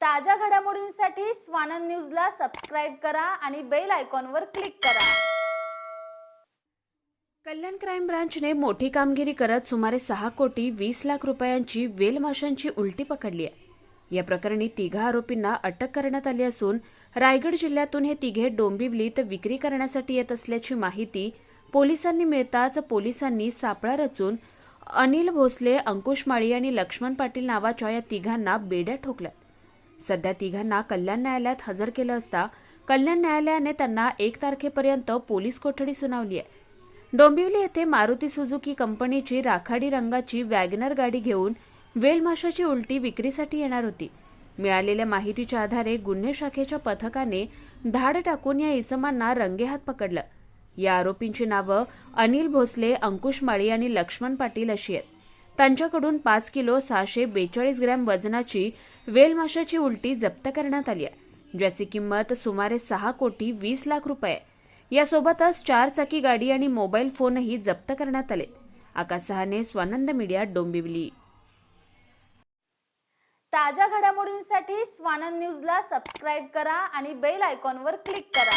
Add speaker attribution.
Speaker 1: ताज्या घडामोडींसाठी स्वानंद न्यूजला सबस्क्राईब करा आणि बेल आयकॉनवर क्लिक करा.
Speaker 2: कल्याण क्राईम ब्रांचने मोठी कामगिरी करत सुमारे सहा कोटी वीस लाख रुपयांची वेल माशांची उलटी पकडली आहे. या प्रकरणी तिघा आरोपींना अटक करण्यात आली असून रायगड जिल्ह्यातून हे तिघे डोंबिवलीत विक्री करण्यासाठी येत असल्याची माहिती पोलिसांनी मिळताच पोलिसांनी सापळा रचून अनिल भोसले अंकुश माळी आणि लक्ष्मण पाटील नावाच्या या तिघांना बेड्या ठोकल्यात. सध्या तिघांना कल्याण न्यायालयात हजर केलं असता कल्याण न्यायालयाने त्यांना एक तारखेपर्यंत पोलीस कोठडी सुनावली आहे. डोंबिवली येथे मारुती सुझुकी कंपनीची राखाडी रंगाची वॅगनर गाडी घेऊन वेलमाशाची उलटी विक्रीसाठी येणार होती. मिळालेल्या माहितीच्या आधारे गुन्हे शाखेच्या पथकाने धाड टाकून या इसमांना रंगेहात पकडलं. या आरोपींची नावं अनिल भोसले अंकुश माळी आणि लक्ष्मण पाटील अशी आहेत. त्यांच्याकडून पाच किलो सहाशे बेचाळीस ग्रॅम वजनाची वेल माशाची उलटी जप्त करण्यात आली आहे ज्याची किंमत सुमारे सहा कोटी वीस लाख रुपये यासोबतच चार चाकी गाडी आणि मोबाईल फोनही जप्त करण्यात आले. आकाश सहाने स्वानंद मीडिया डोंबिवली.
Speaker 1: ताज्या घडामोडींसाठी स्वानंद न्यूजला सबस्क्राईब करा आणि बेल आयकॉनवर क्लिक करा.